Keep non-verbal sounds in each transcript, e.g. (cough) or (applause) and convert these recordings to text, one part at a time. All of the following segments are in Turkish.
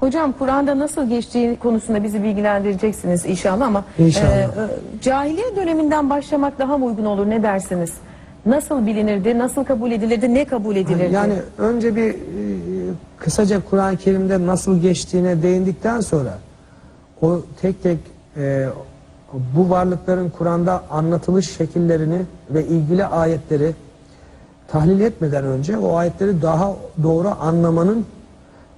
Hocam Kur'an'da nasıl geçtiği konusunda bizi bilgilendireceksiniz inşallah ama İnşallah. e, cahiliye döneminden başlamak daha mı uygun olur ne dersiniz? Nasıl bilinirdi, nasıl kabul edilirdi, ne kabul edilirdi? Yani önce bir e, kısaca Kur'an-ı Kerim'de nasıl geçtiğine değindikten sonra o tek tek e, bu varlıkların Kur'an'da anlatılış şekillerini ve ilgili ayetleri tahlil etmeden önce o ayetleri daha doğru anlamanın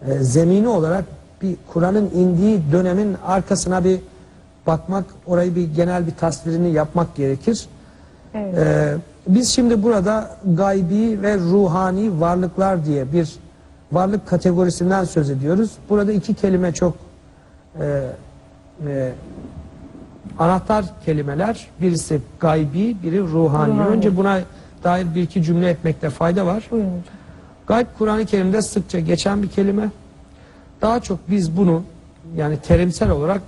e, zemini olarak bir Kur'an'ın indiği dönemin arkasına bir bakmak, orayı bir genel bir tasvirini yapmak gerekir. Evet. Ee, biz şimdi burada gaybi ve ruhani varlıklar diye bir varlık kategorisinden söz ediyoruz. Burada iki kelime çok e, e, anahtar kelimeler. Birisi gaybi, biri ruhani. Ruhani. Önce buna dair bir iki cümle etmekte fayda var. Buyurun hocam. Gayb Kur'an-ı Kerim'de sıkça geçen bir kelime. Daha çok biz bunu yani terimsel olarak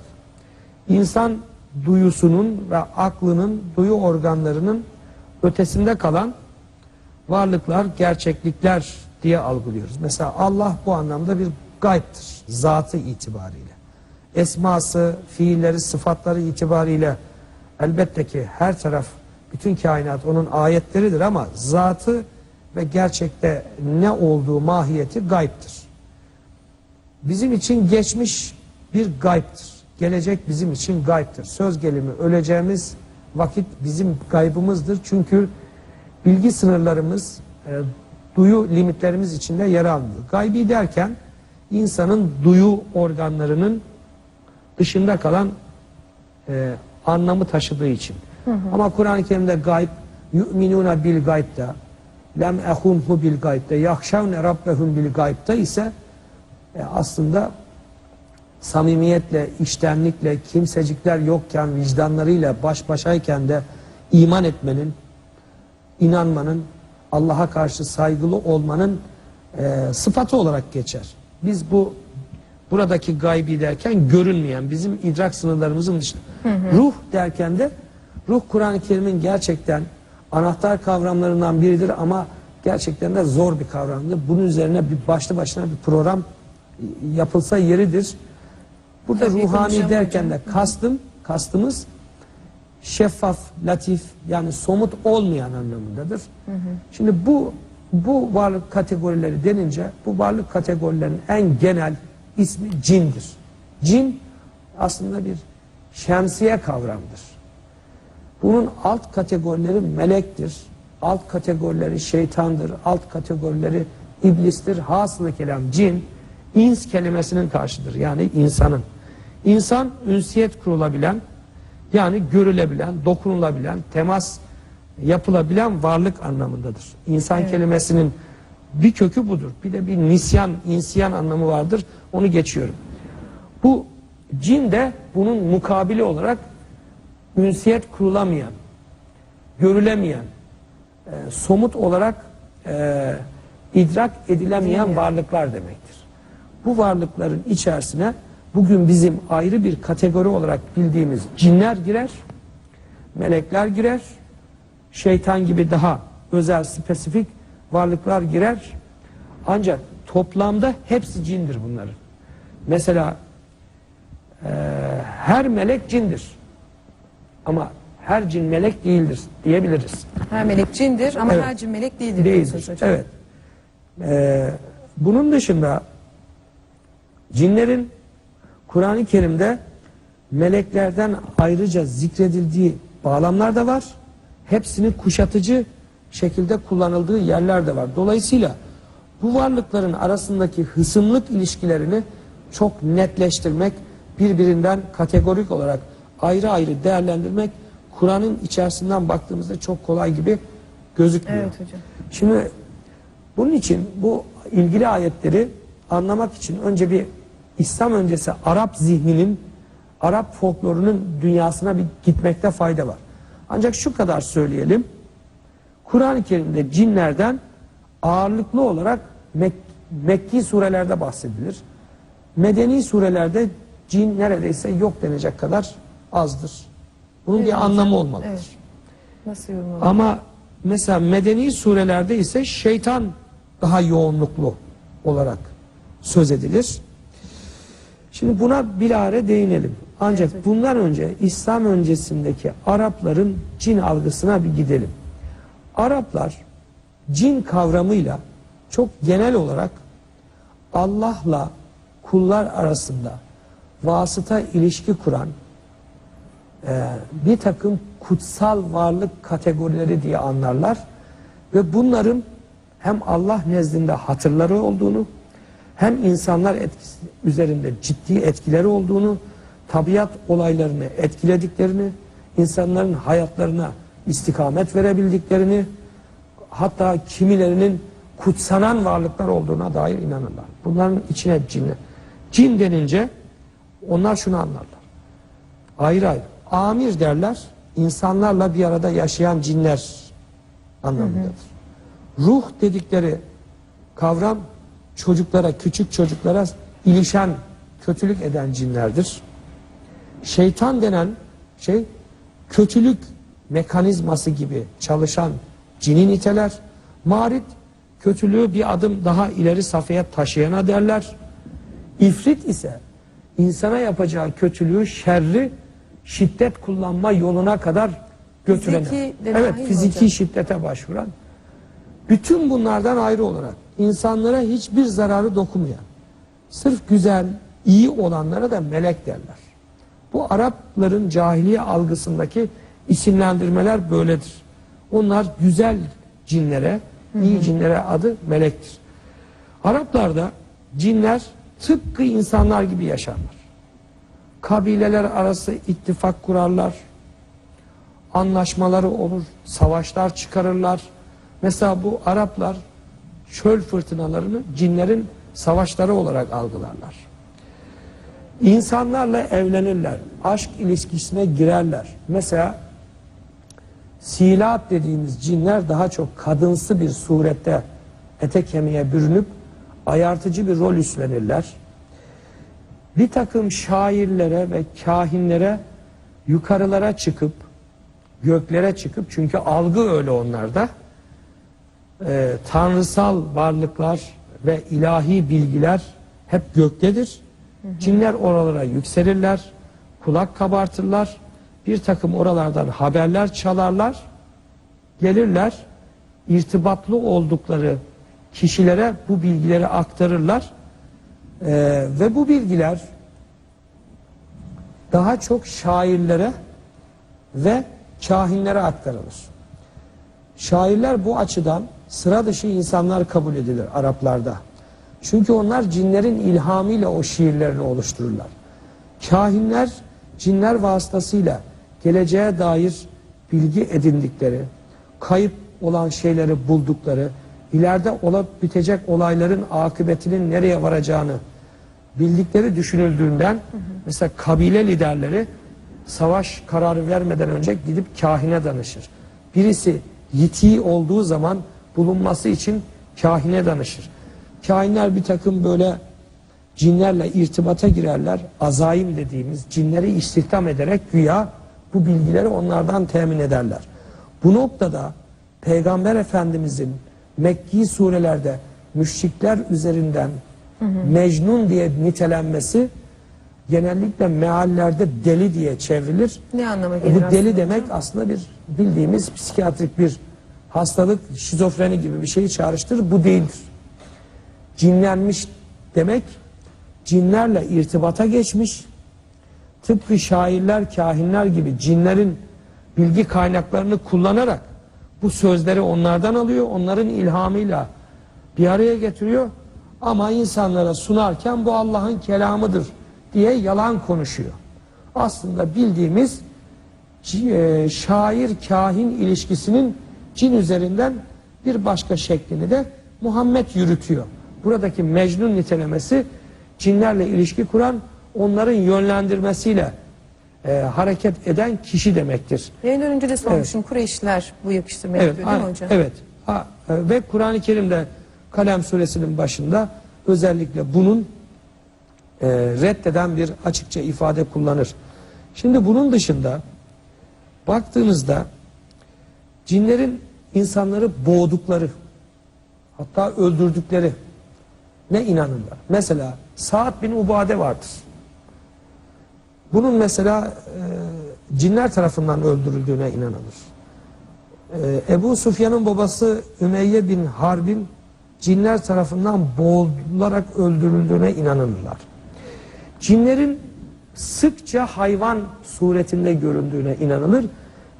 insan duyusunun ve aklının, duyu organlarının ötesinde kalan varlıklar, gerçeklikler diye algılıyoruz. Mesela Allah bu anlamda bir gaybtır, zatı itibariyle. Esması, fiilleri, sıfatları itibariyle elbette ki her taraf, bütün kainat onun ayetleridir ama zatı ve gerçekte ne olduğu mahiyeti gaybtır. Bizim için geçmiş bir gaybtır. Gelecek bizim için gaybtır. Söz gelimi öleceğimiz vakit bizim gaybımızdır. Çünkü bilgi sınırlarımız, e, duyu limitlerimiz içinde yer almıyor. Gaybi derken insanın duyu organlarının dışında kalan e, anlamı taşıdığı için. Ama Kur'an-ı Kerim'de gayb, yu'minuna bil gaybda, lem ehunhu bil gaybda, yahşavne rabbehum bil gaybda ise e, aslında samimiyetle, içtenlikle, kimsecikler yokken, vicdanlarıyla baş başayken de iman etmenin, inanmanın, Allah'a karşı saygılı olmanın e, sıfatı olarak geçer. Biz bu buradaki gaybi derken görünmeyen, bizim idrak sınırlarımızın dışında. Ruh derken de ruh Kur'an-ı Kerim'in gerçekten anahtar kavramlarından biridir ama gerçekten de zor bir kavramdır. Bunun üzerine bir başlı başına bir program yapılsa yeridir. Burada Tabii ruhani derken de kastım, kastımız şeffaf, latif yani somut olmayan anlamındadır. Şimdi bu bu varlık kategorileri denince bu varlık kategorilerinin en genel ismi cindir. Cin aslında bir şemsiye kavramdır. Bunun alt kategorileri melektir. Alt kategorileri şeytandır. Alt kategorileri iblistir. Hasılı kelam cin ins kelimesinin karşıdır. Yani insanın. İnsan ünsiyet kurulabilen yani görülebilen, dokunulabilen, temas yapılabilen varlık anlamındadır. İnsan kelimesinin bir kökü budur. Bir de bir nisyan, insiyan anlamı vardır. Onu geçiyorum. Bu cin de bunun mukabili olarak ünsiyet kurulamayan, görülemeyen, e, somut olarak e, idrak edilemeyen varlıklar demektir. Bu varlıkların içerisine bugün bizim ayrı bir kategori olarak bildiğimiz cinler girer, melekler girer, şeytan gibi daha özel, spesifik varlıklar girer. Ancak toplamda hepsi cindir bunların. Mesela e, her melek cindir. Ama her cin melek değildir diyebiliriz. Her melek cindir ama Evet. her cin melek değildir. Değildir. Evet. Ee, bunun dışında cinlerin Kur'an-ı Kerim'de meleklerden ayrıca zikredildiği bağlamlar da var. Hepsini kuşatıcı şekilde kullanıldığı yerler de var. Dolayısıyla bu varlıkların arasındaki hısımlık ilişkilerini çok netleştirmek, birbirinden kategorik olarak ayrı ayrı değerlendirmek Kur'an'ın içerisinden baktığımızda çok kolay gibi gözükmüyor. Evet hocam. Şimdi bunun için bu ilgili ayetleri anlamak için önce bir İslam öncesi Arap zihninin, Arap folklorunun dünyasına bir gitmekte fayda var. Ancak şu kadar söyleyelim. Kur'an-ı Kerim'de cinlerden ağırlıklı olarak Mek Mekki surelerde bahsedilir. Medeni surelerde cin neredeyse yok denecek kadar azdır. Bunun Evet bir anlamı olmalıdır. evet. Nasıl yorumlanır? Ama mesela medeni surelerde ise şeytan daha yoğunluklu olarak söz edilir. Şimdi buna bilare değinelim. Ancak bundan önce İslam öncesindeki Arapların cin algısına bir gidelim. Araplar cin kavramıyla çok genel olarak Allah'la kullar arasında vasıta ilişki kuran bir takım kutsal varlık kategorileri diye anlarlar ve bunların hem Allah nezdinde hatırları olduğunu hem insanlar etkisi üzerinde ciddi etkileri olduğunu tabiat olaylarını etkilediklerini insanların hayatlarına istikamet verebildiklerini hatta kimilerinin kutsanan varlıklar olduğuna dair inanırlar. Bunların içine cinler. Cin denince onlar şunu anlarlar. Ayrı ayrı. Amir derler, insanlarla bir arada yaşayan cinler anlamındadır. Ruh dedikleri kavram çocuklara, küçük çocuklara ilişen, kötülük eden cinlerdir. Şeytan denen şey kötülük mekanizması gibi çalışan cini niteler. Marit kötülüğü bir adım daha ileri safhaya taşıyana derler. İfrit ise insana yapacağı kötülüğü, şerri şiddet kullanma yoluna kadar götüren. Fiziki Evet, fiziki hocam? şiddete başvuran. Bütün bunlardan ayrı olarak insanlara hiçbir zararı dokunmayan, sırf güzel, iyi olanlara da melek derler. Bu Arapların cahiliye algısındaki isimlendirmeler böyledir. Onlar güzel cinlere, iyi cinlere adı melektir. Araplarda cinler tıpkı insanlar gibi yaşarlar. Kabileler arası ittifak kurarlar. Anlaşmaları olur, savaşlar çıkarırlar. Mesela bu Araplar çöl fırtınalarını cinlerin savaşları olarak algılarlar. İnsanlarla evlenirler. Aşk ilişkisine girerler. Mesela silat dediğimiz cinler daha çok kadınsı bir surette ete kemiğe bürünüp ayartıcı bir rol üstlenirler. Bir takım şairlere ve kahinlere yukarılara çıkıp göklere çıkıp çünkü algı öyle onlarda e, tanrısal varlıklar ve ilahi bilgiler hep göktedir. Cinler oralara yükselirler, kulak kabartırlar, bir takım oralardan haberler çalarlar, gelirler, irtibatlı oldukları kişilere bu bilgileri aktarırlar E, ve bu bilgiler daha çok şairlere ve kahinlere aktarılır. Şairler bu açıdan sıra dışı insanlar kabul edilir Araplarda. Çünkü onlar cinlerin ilhamıyla o şiirlerini oluştururlar. Kahinler cinler vasıtasıyla geleceğe dair bilgi edindikleri, kayıp olan şeyleri buldukları, ileride olup bitecek olayların akıbetinin nereye varacağını bildikleri düşünüldüğünden mesela kabile liderleri savaş kararı vermeden önce gidip kahine danışır. Birisi yitiği olduğu zaman bulunması için kahine danışır. Kahinler bir takım böyle cinlerle irtibata girerler. Azaim dediğimiz cinleri istihdam ederek güya bu bilgileri onlardan temin ederler. Bu noktada Peygamber Efendimizin Mekki surelerde müşrikler üzerinden Mecnun diye nitelenmesi genellikle meallerde deli diye çevrilir. Ne anlama E, gelir Bu aslında deli hocam? demek aslında bir bildiğimiz psikiyatrik bir hastalık, şizofreni gibi bir şeyi çağrıştırır. Bu değildir. Cinlenmiş demek cinlerle irtibata geçmiş. Tıpkı şairler, kahinler gibi cinlerin bilgi kaynaklarını kullanarak bu sözleri onlardan alıyor. Onların ilhamıyla bir araya getiriyor. Ama insanlara sunarken bu Allah'ın kelamıdır diye yalan konuşuyor. Aslında bildiğimiz e, şair kahin ilişkisinin cin üzerinden bir başka şeklini de Muhammed yürütüyor. Buradaki Mecnun nitelemesi cinlerle ilişki kuran onların yönlendirmesiyle e, hareket eden kişi demektir. Yayından önce de sormuşum. Kureyşliler bu yakıştırmayı Evet, yapıyor değil mi hocam? evet. Ha, e, ve Kur'an-ı Kerim'de Kalem suresinin başında özellikle bunun e, reddeden bir açıkça ifade kullanır. Şimdi bunun dışında baktığınızda cinlerin insanları boğdukları hatta öldürdükleri ne inanırlar. Mesela Sa'd bin Ubade vardır. Bunun mesela e, cinler tarafından öldürüldüğüne inanılır. E, Ebu Sufyan'ın babası Ümeyye bin Harbin cinler tarafından boğularak öldürüldüğüne inanırlar. Cinlerin sıkça hayvan suretinde göründüğüne inanılır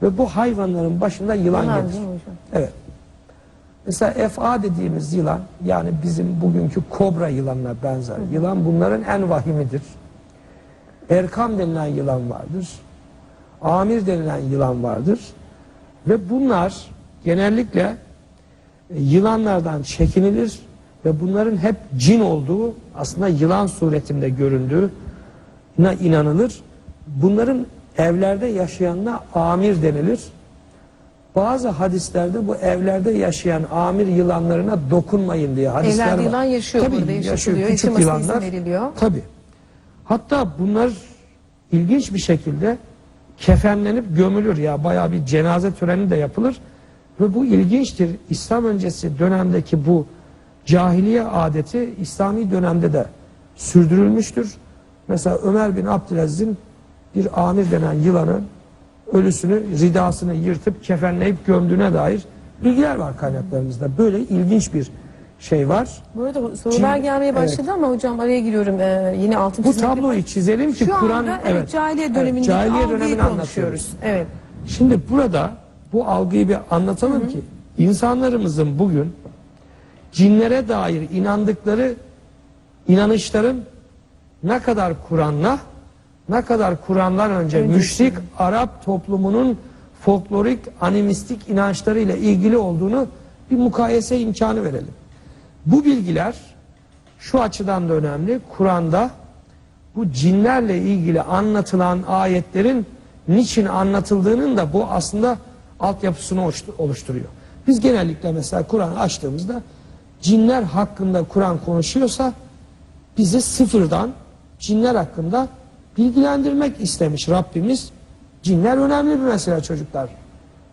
ve bu hayvanların başında yılan Yılan gelir. Evet. Mesela FA dediğimiz yılan yani bizim bugünkü kobra yılanına benzer. Yılan bunların en vahimidir. Erkam denilen yılan vardır. Amir denilen yılan vardır. Ve bunlar genellikle e, yılanlardan çekinilir ve bunların hep cin olduğu aslında yılan suretinde göründüğüne inanılır. Bunların evlerde yaşayanına amir denilir. Bazı hadislerde bu evlerde yaşayan amir yılanlarına dokunmayın diye hadisler Evlerde var. yılan yaşıyor Tabii, burada yaşatılıyor. Küçük Yaşamasına izin yılanlar. veriliyor. Tabii. Hatta bunlar ilginç bir şekilde kefenlenip gömülür ya bayağı bir cenaze töreni de yapılır ve bu ilginçtir. İslam öncesi dönemdeki bu cahiliye adeti İslami dönemde de sürdürülmüştür. Mesela Ömer bin Abdülaziz'in bir amir denen yılanın ölüsünü, ridasını yırtıp kefenleyip gömdüğüne dair bilgiler var kaynaklarımızda. Böyle ilginç bir şey var. Bu arada sorular Cin- gelmeye başladı ama hocam araya giriyorum. Ee, yine altın Bu tabloyu çizelim ki Şu Kur'an anda evet, cahiliye dönemindeki cahiliye algıyı dönemini konuşuyoruz. Evet. Şimdi burada bu algıyı bir anlatalım ki insanlarımızın bugün cinlere dair inandıkları inanışların ne kadar Kur'an'la ne kadar Kur'an'dan önce Öncesi. müşrik Arap toplumunun folklorik animistik inançlarıyla ilgili olduğunu bir mukayese imkanı verelim. Bu bilgiler şu açıdan da önemli. Kur'an'da bu cinlerle ilgili anlatılan ayetlerin niçin anlatıldığının da bu aslında altyapısını oluştu- oluşturuyor. Biz genellikle mesela Kur'an açtığımızda cinler hakkında Kur'an konuşuyorsa bizi sıfırdan cinler hakkında bilgilendirmek istemiş Rabbimiz. Cinler önemli bir mesele çocuklar.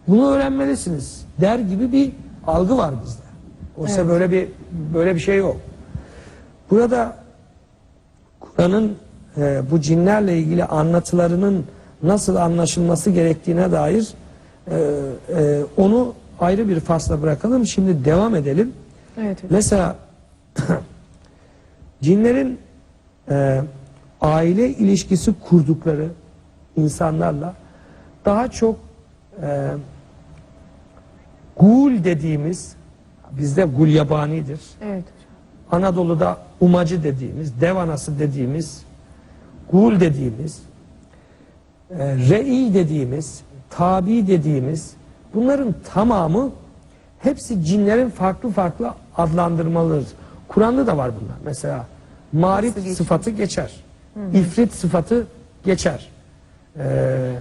Bunu öğrenmelisiniz der gibi bir algı var bizde. Oysa böyle bir böyle bir şey yok. Burada Kur'an'ın e, bu cinlerle ilgili anlatılarının nasıl anlaşılması gerektiğine dair e, e, onu ayrı bir fasla bırakalım. Şimdi devam edelim. Evet hocam. Mesela (clears throat) cinlerin e, aile ilişkisi kurdukları insanlarla daha çok e, gul dediğimiz bizde gul yabanidir. Evet hocam. Anadolu'da umacı dediğimiz, dev anası dediğimiz, gul dediğimiz, e, re'i dediğimiz, tabi dediğimiz bunların tamamı hepsi cinlerin farklı farklı adlandırmaları. Kur'an'da da var bunlar. Mesela marif sıfatı geçer. İfrit sıfatı geçer. E,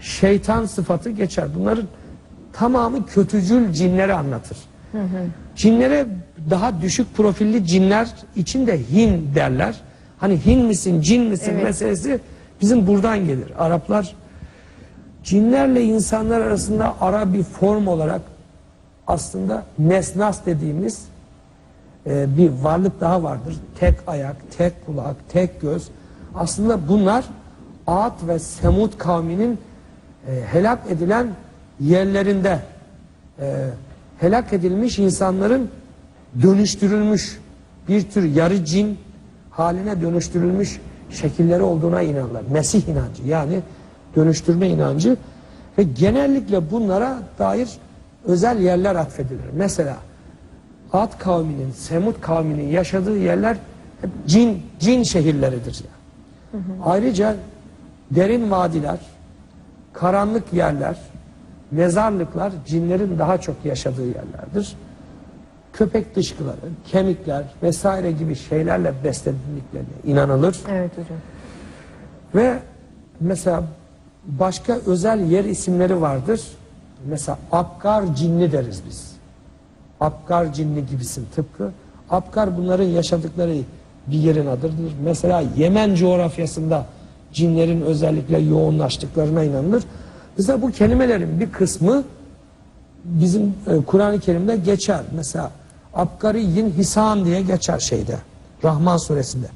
şeytan sıfatı geçer. Bunların tamamı kötücül cinleri anlatır. Cinlere daha düşük profilli cinler için de hin derler. Hani hin misin, cin misin Evet. meselesi bizim buradan gelir. Araplar cinlerle insanlar arasında ara bir form olarak aslında mesnas dediğimiz e, bir varlık daha vardır. Tek ayak, tek kulak, tek göz. Aslında bunlar Ad ve Semud kavminin e, helak edilen yerlerinde e, helak edilmiş insanların dönüştürülmüş bir tür yarı cin haline dönüştürülmüş şekilleri olduğuna inanırlar. Mesih inancı yani dönüştürme inancı ve genellikle bunlara dair özel yerler atfedilir. Mesela Ad kavminin, Semud kavminin yaşadığı yerler hep cin, cin şehirleridir. Yani. Ayrıca derin vadiler, karanlık yerler, mezarlıklar cinlerin daha çok yaşadığı yerlerdir. Köpek dışkıları, kemikler vesaire gibi şeylerle beslediklerine inanılır. Evet hocam. Ve mesela başka özel yer isimleri vardır. Mesela Apkar cinni deriz biz. Apkar cinni gibisin tıpkı. Apkar bunların yaşadıkları bir yerin adıdır. Mesela Yemen coğrafyasında cinlerin özellikle yoğunlaştıklarına inanılır. Mesela bu kelimelerin bir kısmı bizim e, Kur'an-ı Kerim'de geçer. Mesela Abkariyin Hisan diye geçer şeyde. Rahman suresinde.